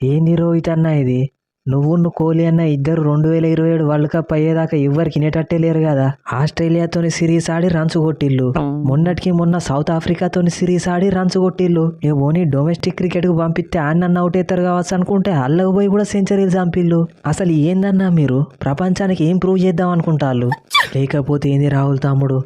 ఏంది రోహిత్ అన్న ఇది నువ్వు నువ్వు కోహ్లీ అన్న ఇద్దరు రెండు వేల ఇరవై ఏడు వరల్డ్ కప్ అయ్యేదాకా ఎవ్వరికి వినేటట్టే లేరు కదా. ఆస్ట్రేలియాతోని సిరీస్ ఆడి రన్స్ కొట్టిల్లు. మొన్నటికి మొన్న సౌత్ ఆఫ్రికాతోని సిరీస్ ఆడి రన్స్ కొట్టిల్లు. ఇక ఓనీ డొమెస్టిక్ క్రికెట్కు పంపిస్తే ఆడినన్న అవుట్ అవుతారు కావచ్చు అనుకుంటే అల్లకు పోయి కూడా సెంచరీలు చంపిల్లు. అసలు ఏందన్నా మీరు? ప్రపంచానికి ఏం ప్రూవ్ చేద్దాం అనుకుంటారు లేకపోతే ఏంది రాహుల్ తమ్ముడు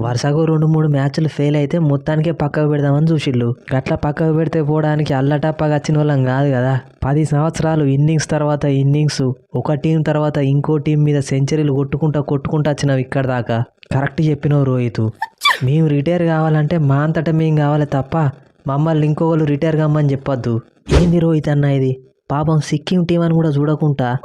వరుసగా రెండు మూడు మ్యాచ్లు ఫెయిల్ అయితే మొత్తానికే పక్కకు పెడదామని చూసిళ్ళు గట్లా పక్కకు పెడితే పోవడానికి అల్లటప్పగా వచ్చిన వాళ్ళం కాదు కదా. పది సంవత్సరాలు ఇన్నింగ్స్ తర్వాత ఇన్నింగ్స్. ఒక టీం తర్వాత ఇంకో టీం మీద సెంచరీలు కొట్టుకుంటా కొట్టుకుంటా వచ్చినావు ఇక్కడ దాకా. కరెక్ట్ చెప్పినావు రోహిత్. మేము రిటైర్ కావాలంటే మా అంతటా మేము కావాలి తప్ప మమ్మల్ని ఇంకొకరు రిటైర్ కమ్మని చెప్పొద్దు. ఏంది రోహిత్ అన్న ఇది? పాపం సిక్కిం టీం అని కూడా చూడకుండా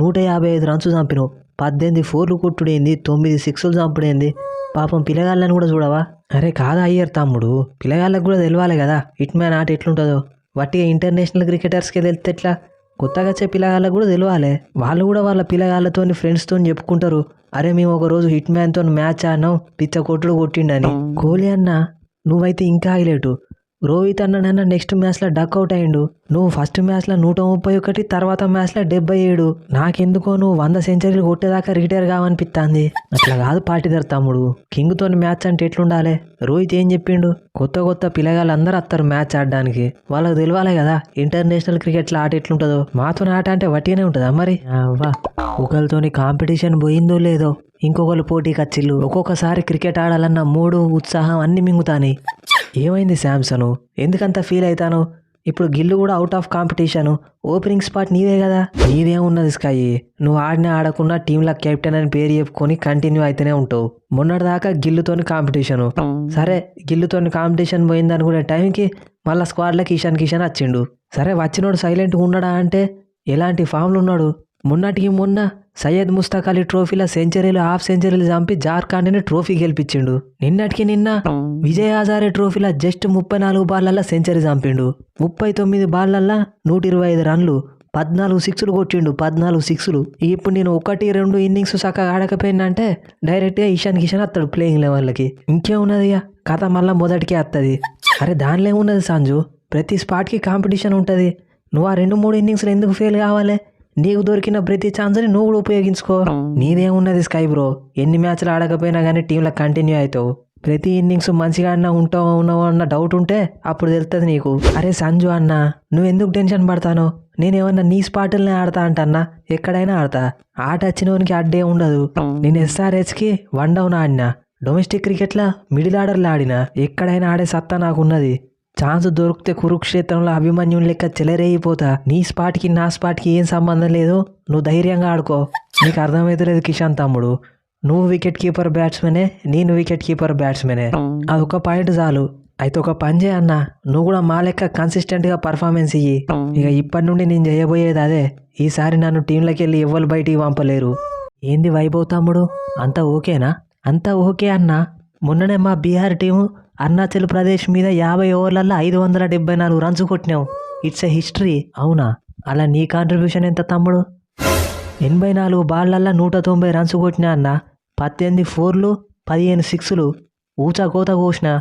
నూట యాభై ఐదు రన్స్ చంపినావు. పద్దెనిమిది ఫోర్లు కొట్టుడేంది తొమ్మిది సిక్స్లు చంపుడేంది. పాపం పిల్లగాళ్ళని కూడా చూడవా? అరే కాదా అయ్యారు తమ్ముడు. పిల్లగాళ్ళకి కూడా తెలియాలి కదా. హిట్ మ్యాన్ ఆట ఎట్లుంటుందో. వట్టిగా ఇంటర్నేషనల్ క్రికెటర్స్కి తెలిస్తే ఎట్లా? కొత్తగా వచ్చే పిల్లగాళ్ళకు కూడా తెలియాలి వాళ్ళు కూడా వాళ్ళ పిల్లగాళ్ళతో ఫ్రెండ్స్తో చెప్పుకుంటారు. అరే మేము ఒక రోజు హిట్ మ్యాన్తో మ్యాచ్ ఆడినాం పిచ్చ కొట్టుడు కొట్టిండని. కోహ్లీ అన్న నువ్వైతే ఇంకా హైలైట్. రోహిత్ అన్న నెక్స్ట్ మ్యాచ్లో డక్అవుట్ అయ్యిండు. నువ్వు ఫస్ట్ మ్యాచ్లో నూట ముప్పై ఒకటి తర్వాత మ్యాచ్లో డెబ్బై ఏడు. నాకెందుకో నువ్వు వంద సెంచరీలు కొట్టేదాకా రిటైర్ కావనిపిస్తాంది అట్లా కాదు పాటిదారు తమ్ముడు. కింగ్తో మ్యాచ్ అంటే ఎట్లుండాలి? రోహిత్ ఏం చెప్పిండు? కొత్త కొత్త పిల్లగాళ్ళు అందరూ వస్తారు మ్యాచ్ ఆడడానికి. వాళ్ళకి తెలియాలి కదా ఇంటర్నేషనల్ క్రికెట్లో ఆట ఎట్లుంటుందో. మాతో ఆట అంటే వట్టిగానే ఉంటుందా మరి? ఒకరితోని కాంపిటీషన్ పోయిందో లేదో. ఇంకొకరు పోటీకి వచ్చిల్లు ఒక్కొక్కసారి క్రికెట్ ఆడాలన్న మూడు ఉత్సాహం అన్ని మింగుతాని ఏమైంది శాంసను? ఎందుకంత ఫీల్ అవుతాను ఇప్పుడు గిల్లు కూడా out of competition opening spot నీదే కదా? నీదేమున్నది స్కై నువ్వు ఆడినా ఆడకుండా టీంలో కెప్టెన్ అని పేరు చెప్పుకొని కంటిన్యూ అయితేనే ఉంటావు. మొన్నటిదాకా గిల్లుతోని కాంపిటీషను సరే గిల్లుతోని కాంపిటీషన్ పోయింది అనుకునే టైంకి మళ్ళా స్క్వాడ్లో కిషన్ కిషన్ వచ్చిండు. సరే వచ్చినోడు సైలెంట్గా ఉన్నాడా అంటే? ఎలాంటి ఫామ్లు ఉన్నాడు? మొన్నటికి మొన్న సయ్యద్ ముస్తాక్ అలీ ట్రోఫీలో సెంచరీలు హాఫ్ సెంచరీలు చంపి జార్ఖండ్ని ట్రోఫీ గెలిపించిండు. నిన్నటికి నిన్న విజయ్ హజారే ట్రోఫీలో జస్ట్ ముప్పై నాలుగు బాళ్ళల్లో సెంచరీ చంపిండు. ముప్పై తొమ్మిది బాళ్ళల్లో నూట ఇరవై ఐదు రన్లు పద్నాలుగు సిక్స్లు కొట్టిండు. పద్నాలుగు సిక్స్లు. ఇప్పుడు నేను ఒకటి రెండు ఇన్నింగ్స్ చక్కగా ఆడకపోయిందంటే డైరెక్ట్గా ఇషాన్ కిషన్ వస్తాడు ప్లేయింగ్ లెవెల్కి. ఇంకేమున్నది ఇక కథ మళ్ళీ మొదటికే వస్తుంది అరే దానిలో ఏమున్నది సంజు? ప్రతి స్పాట్కి కాంపిటీషన్ ఉంటుంది. నువ్వు ఆ రెండు మూడు ఇన్నింగ్స్లో ఎందుకు ఫెయిల్ కావాలి? నీకు దొరికిన ప్రతి ఛాన్స్ని నువ్వు కూడా ఉపయోగించుకో. నీదేమున్నది స్కై బ్రో ఎన్ని మ్యాచ్లు ఆడకపోయినా కానీ టీంలో కంటిన్యూ అవుతావు. ప్రతి ఇన్నింగ్స్ మంచిగా అన్నా ఉంటావు ఉన్నావు అన్న డౌట్ ఉంటే అప్పుడు తెలుస్తుంది నీకు. అరే సంజు అన్న నువ్వు ఎందుకు టెన్షన్ పడతాను? నేనేమన్నా నీ స్పాట్లనే ఆడతా అంటన్నా ఎక్కడైనా ఆడతా. ఆట వచ్చినోనికి అడ్డే ఉండదు. నేను ఎస్ఆర్హెచ్కి వన్ డౌన్ ఆడినా. డొమెస్టిక్ క్రికెట్లో మిడిల్ ఆర్డర్లో ఆడినా. ఎక్కడైనా ఆడే సత్తా నాకున్నది. ఛాన్స్ దొరికితే కురుక్షేత్రంలో అభిమన్యుని లెక్క చెలరేగిపోతా. నీ స్పాట్కి నా స్పాట్కి ఏం సంబంధం లేదు? నువ్వు ధైర్యంగా ఆడుకో. నీకు అర్థమవుతలేదు కిషాన్ తమ్ముడు. నువ్వు వికెట్ కీపర్ బ్యాట్స్మెనే నేను వికెట్ కీపర్ బ్యాట్స్మెనే. అదొక పాయింట్ చాలు. అయితే ఒక పని చేయ అన్న. నువ్వు కూడా మా లెక్క కన్సిస్టెంట్గా పర్ఫార్మెన్స్ ఇయ్యి. ఇక ఇప్పటి నుండి నేను చేయబోయేది అదే. ఈసారి నన్ను టీంలోకి వెళ్ళి ఎవ్వరు బయటికి పంపలేరు. ఏంది వైభవ్ తమ్ముడు? అంతా ఓకేనా? అంతా ఓకే అన్న. మొన్ననే మా బీహార్ టీము అరుణాచల్ ప్రదేశ్ మీద యాభై ఓవర్లలో ఐదు వందల డెబ్బై నాలుగు రన్స్ కొట్టినావు. ఇట్స్ ఎ హిస్టరీ అవునా? అలా నీ కాంట్రిబ్యూషన్ ఎంత తమ్ముడు? ఎనభై నాలుగు బాళ్ళల్లో నూట తొంభై రన్స్ కొట్టినా అన్న? పద్దెనిమిది ఫోర్లు పదిహేను సిక్స్లు. ఊచా కోత కోసిన.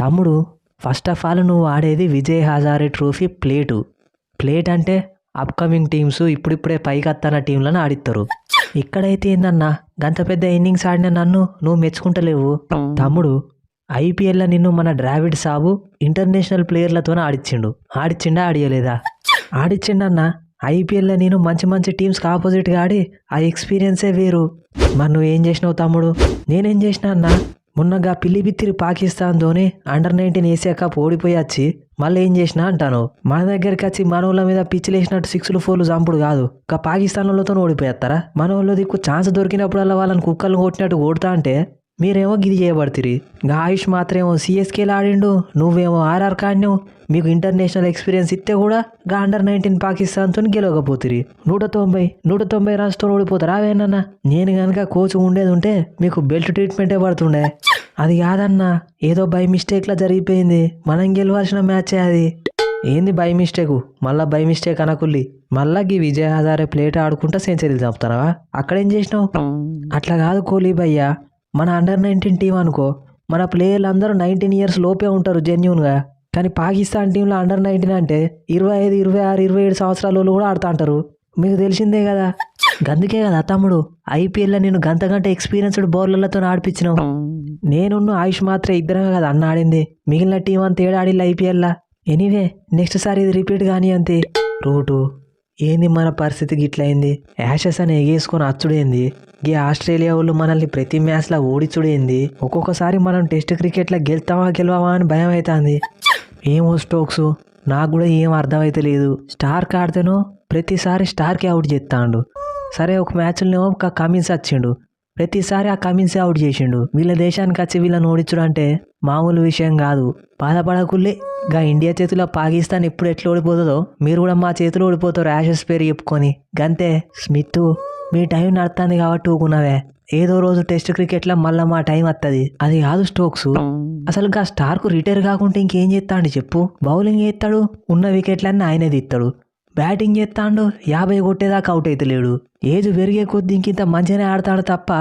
తమ్ముడు ఫస్ట్ ఆఫ్ ఆల్ నువ్వు ఆడేది Vijay Hazare trophy plate. Plate అంటే అప్కమింగ్ టీమ్స్ ఇప్పుడిప్పుడే పైకి టీంలను ఆడిస్తారు ఇక్కడైతే ఏందన్నా? గంత పెద్ద ఇన్నింగ్స్ ఆడిన నన్ను నువ్వు మెచ్చుకుంటలేవు. తమ్ముడు ఐపీఎల్లో నిన్ను మన ద్రావిడ్ సాబు ఇంటర్నేషనల్ ప్లేయర్లతోనే ఆడిచ్చిండు. ఆడిచ్చిండా ఆడియలేదా? ఆడిచ్చిండన్న ఐపీఎల్లో నేను మంచి మంచి టీమ్స్కి ఆపోజిట్గా ఆడి ఆ ఎక్స్పీరియన్సే వేరు. మరి నువ్వు ఏం చేసినావు తమ్ముడు? నేనేం చేసినా అన్న మొన్నగా పిల్లి బిత్తిరి పాకిస్తాన్తోని అండర్ నైన్టీన్ ఏసియా కప్ ఓడిపోయి వచ్చి మళ్ళీ ఏం చేసినా అంటాను. మన దగ్గరికి వచ్చి మన మీద పిచ్చిలేసినట్టు సిక్స్లు ఫోర్లు చంపుడు కాదు. ఇక పాకిస్తాన్ వాళ్ళతో ఓడిపోయేస్తారా మన వాళ్ళు దిక్కు ఛాన్స్ దొరికినప్పుడల్లా వాళ్ళని కుక్కలు కొట్టినట్టు కొడతా అంటే మీరేమో గిది చేయబడుతుంది ఆయుష్ మాత్రమేమో సిఎస్కేలో ఆడిండు నువ్వేమో ఆర్ఆర్ కాడినావు. మీకు ఇంటర్నేషనల్ ఎక్స్పీరియన్స్ ఇస్తే కూడా గా అండర్ నైన్టీన్ పాకిస్తాన్తో గెలవకపోతుంది నూట తొంభై నూట తొంభై రన్స్తో ఓడిపోతారా వేనన్నా నేను కనుక కోచ్ ఉండేది ఉంటే మీకు బెల్ట్ ట్రీట్మెంటే పడుతుండే. అది కాదన్నా ఏదో బై మిస్టేక్లా జరిగిపోయింది. మనం గెలవాల్సిన మ్యాచే అది. ఏంది బై మిస్టేక్? మళ్ళా బై మిస్టేక్ అనకుల్లి. మళ్ళా గీ విజయ్ హజారే ప్లేట్ ఆడుకుంటా సెంచరీలు చంపుతానవా అక్కడేం చేసినావు? అట్లా కాదు కోహ్లీ భయ్యా. మన అండర్ నైన్టీన్ టీం అనుకో. మన ప్లేయర్లు అందరూ నైన్టీన్ ఇయర్స్ లోపే ఉంటారు జెన్యున్గా. కానీ పాకిస్తాన్ టీంలో అండర్ నైన్టీన్ అంటే ఇరవై ఐదు ఇరవై ఆరు ఇరవై ఏడు సంవత్సరాల వాళ్ళు కూడా ఆడుతూ అంటారు. మీకు తెలిసిందే కదా? గందుకే కదా తమ్ముడు ఐపీఎల్లో నేను గంత గంట ఎక్స్పీరియన్స్డ్ బౌలర్లతో ఆడిపించినావు. నేను ఆయుష్ మాత్రం ఇద్దరమే కదా అన్న ఆడింది. మిగిలిన టీం అంతా ఏడు ఐపీఎల్లా ఎనీవే నెక్స్ట్ సారి ఇది రిపీట్ కానీ అంతే. రూటు ఏంది మన పరిస్థితి గిట్లయింది? యాషెస్ అని ఎగేసుకొని అచ్చుడేంది? ఈ ఆస్ట్రేలియా వాళ్ళు మనల్ని ప్రతి మ్యాచ్లో ఓడిచుడేంది ఒక్కొక్కసారి మనం టెస్ట్ క్రికెట్లో గెలుతావా గెలవా అని భయం అవుతుంది ఏమో స్టోక్స్ నాకు కూడా ఏం అర్థమైతే లేదు. స్టార్క్ ఆడితేనో ప్రతిసారి స్టార్కి అవుట్ చేస్తాడు. సరే ఒక మ్యాచ్లో ఒక కమిన్స్ వచ్చిండు ప్రతిసారి ఆ కమిన్సే అవుట్ చేసిండు. వీళ్ళ దేశానికి వచ్చి వీళ్ళని ఓడించడం అంటే మామూలు విషయం కాదు. బాధపడకుల్లే గా ఇండియా చేతిలో పాకిస్తాన్ ఎప్పుడు ఎట్లా ఓడిపోతుందో మీరు కూడా మా చేతిలో ఓడిపోతారు యాషెస్ పేరు చెప్పుకొని. గంతే స్మిత్. మీ టైం నడుతుంది కాబట్టి ఊకున్నావే ఏదో రోజు టెస్ట్ క్రికెట్లో మళ్ళీ మా టైం వస్తుంది అది కాదు స్టోక్స్. అసలు గా స్టార్కు రిటైర్ కాకుండా ఇంకేం చేస్తాడు చెప్పు? బౌలింగ్ చేస్తాడు ఉన్న వికెట్లన్నీ ఆయనే తీస్తాడు బ్యాటింగ్ చేస్తాడు యాభై కొట్టేదాకా అవుట్ అవుతలేడు ఏజ్ పెరిగే కొద్ది ఇంకింత మంచిగానే ఆడతాడు తప్ప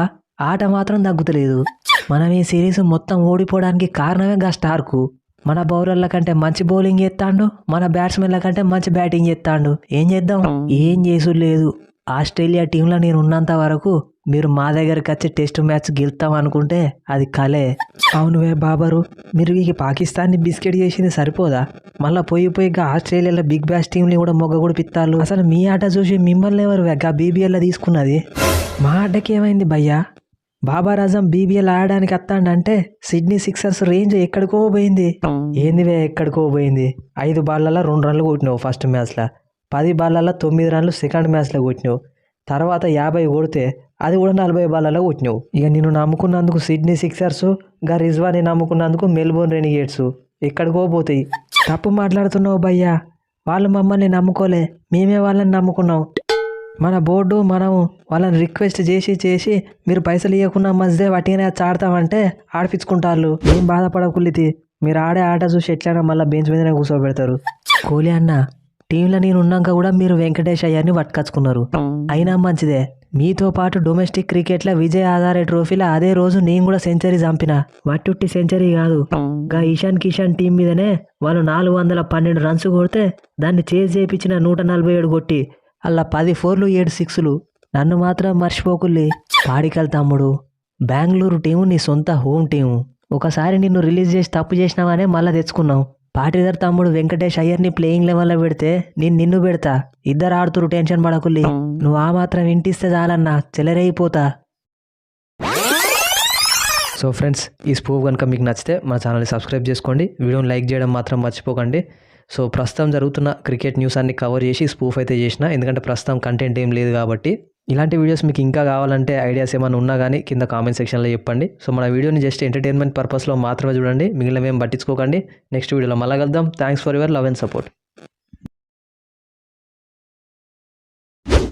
ఆట మాత్రం తగ్గుతలేదు. మనం ఈ సిరీస్ మొత్తం ఓడిపోవడానికి కారణమే గా స్టార్కు. మన బౌలర్ల కంటే మంచి బౌలింగ్ చేస్తాడు మన బ్యాట్స్మెన్ల కంటే మంచి బ్యాటింగ్ చేస్తాడు ఏం చేద్దాం? ఏం చేసుడు లేదు. ఆస్ట్రేలియా టీంలో నేను ఉన్నంత వరకు మీరు మా దగ్గరికి వచ్చి టెస్ట్ మ్యాచ్ గెలుతాం అనుకుంటే అది కలే. అవునువే బాబరు మీరు ఈ పాకిస్తాన్ని బిస్కెట్ చేసింది సరిపోదా? మళ్ళీ పోయి పోయి ఆస్ట్రేలియాలో బిగ్ బ్యాష్ టీంని కూడా మొగ్గ కూడా పిత్తాలు అసలు మీ ఆట చూసి మిమ్మల్ని ఎవరు వెగ్గ బీబీఎల్లో తీసుకున్నది? మా ఆటకి ఏమైంది భయ్యా? బాబర్ అజం బీబీఎల్ ఆడడానికి వస్తాడంటే సిడ్నీ సిక్సర్స్ రేంజ్ ఎక్కడికో పోయింది. ఏందివే ఎక్కడికో పోయింది? ఐదు బాళ్ళలో రెండు రన్లు కొట్టినావు ఫస్ట్ మ్యాచ్లో. పది బాళ్ళల్లో తొమ్మిది రన్లు సెకండ్ మ్యాచ్లో కొట్టినావు. తర్వాత యాభై కొడితే అది కూడా నలభై బాళ్ళలో కొట్టినావు. ఇక నేను నమ్ముకున్నందుకు సిడ్నీ సిక్సర్స్గా రిజ్వాని నమ్ముకున్నందుకు మెల్బోర్న్ రెనిగేట్స్ ఎక్కడికో పోతాయి. తప్పు మాట్లాడుతున్నావు భయ్యా. వాళ్ళు మమ్మల్ని నమ్ముకోలే. మేమే వాళ్ళని నమ్ముకున్నాం. మన బోర్డు మనం వాళ్ళని రిక్వెస్ట్ చేసి చేసి మీరు పైసలు ఇవ్వకుండా మధ్య వట్టిగానే చాడతామంటే ఆడిపించుకుంటారు. ఏం బాధపడకుల్లితి మీరు ఆడే ఆట చూసి ఎట్లైనా మళ్ళీ బెంచ్ మీదనే కూర్చోబెడతారు. కోహ్లీ అన్న టీంలో నేను ఉన్నాక కూడా మీరు వెంకటేష్ అయ్యారిని పట్టుకొచ్చుకున్నారు. అయినా మంచిదే. మీతో పాటు డొమెస్టిక్ క్రికెట్లో విజయ్ ఆధారే ట్రోఫీలో అదే రోజు నేను కూడా సెంచరీ చంపిన. వట్టుట్టి సెంచరీ కాదు. గా ఇషాన్ కిషాన్ టీం మీదనే వాళ్ళు నాలుగు వందల పన్నెండు రన్స్ కొడితే దాన్ని చేజ్ చేయించిన నూట నలభై ఏడు కొట్టి అలా పది ఫోర్లు ఏడు సిక్స్లు. నన్ను మాత్రం మర్చిపోకుల్లి. పాడికల్ తమ్ముడు బెంగళూరు టీము నీ సొంత హోమ్ టీము. ఒకసారి నిన్ను రిలీజ్ చేసి తప్పు చేసినావనే మళ్ళా తెచ్చుకున్నావు. పాటిదర్ తమ్ముడు వెంకటేష్ అయ్యర్ని ప్లేయింగ్ లెవెల్లో పెడితే నేను నిన్ను పెడతా. ఇద్దరు ఆడుతురు టెన్షన్ పడకుల్లి. నువ్వు ఆ మాత్రం వింటిస్తే చాలన్నా చెలరైపోతా సో ఫ్రెండ్స్ ఈ స్పూఫ్ కనుక మీకు నచ్చితే మా ఛానల్ని సబ్స్క్రైబ్ చేసుకోండి. వీడియోని లైక్ చేయడం మాత్రం మర్చిపోకండి. సో ప్రస్తుతం జరుగుతున్న క్రికెట్ న్యూస్ అన్ని కవర్ చేసి స్పూఫ్ అయితే చేసిన ఎందుకంటే ప్రస్తుతం కంటెంట్ ఏం లేదు కాబట్టి. ఇలాంటి వీడియోస్ మీకు ఇంకా కావాలంటే ఐడియాస్ ఏమైనా ఉన్నా కానీ కింద కామెంట్ సెక్షన్లో చెప్పండి. సో మన వీడియోని జస్ట్ ఎంటర్టైన్మెంట్ పర్పస్లో మాత్రమే చూడండి. మిగిలిన ఏం పట్టించుకోకండి. నెక్స్ట్ వీడియోలో మళ్ళీ కలుద్దాం. Thanks for your love and support.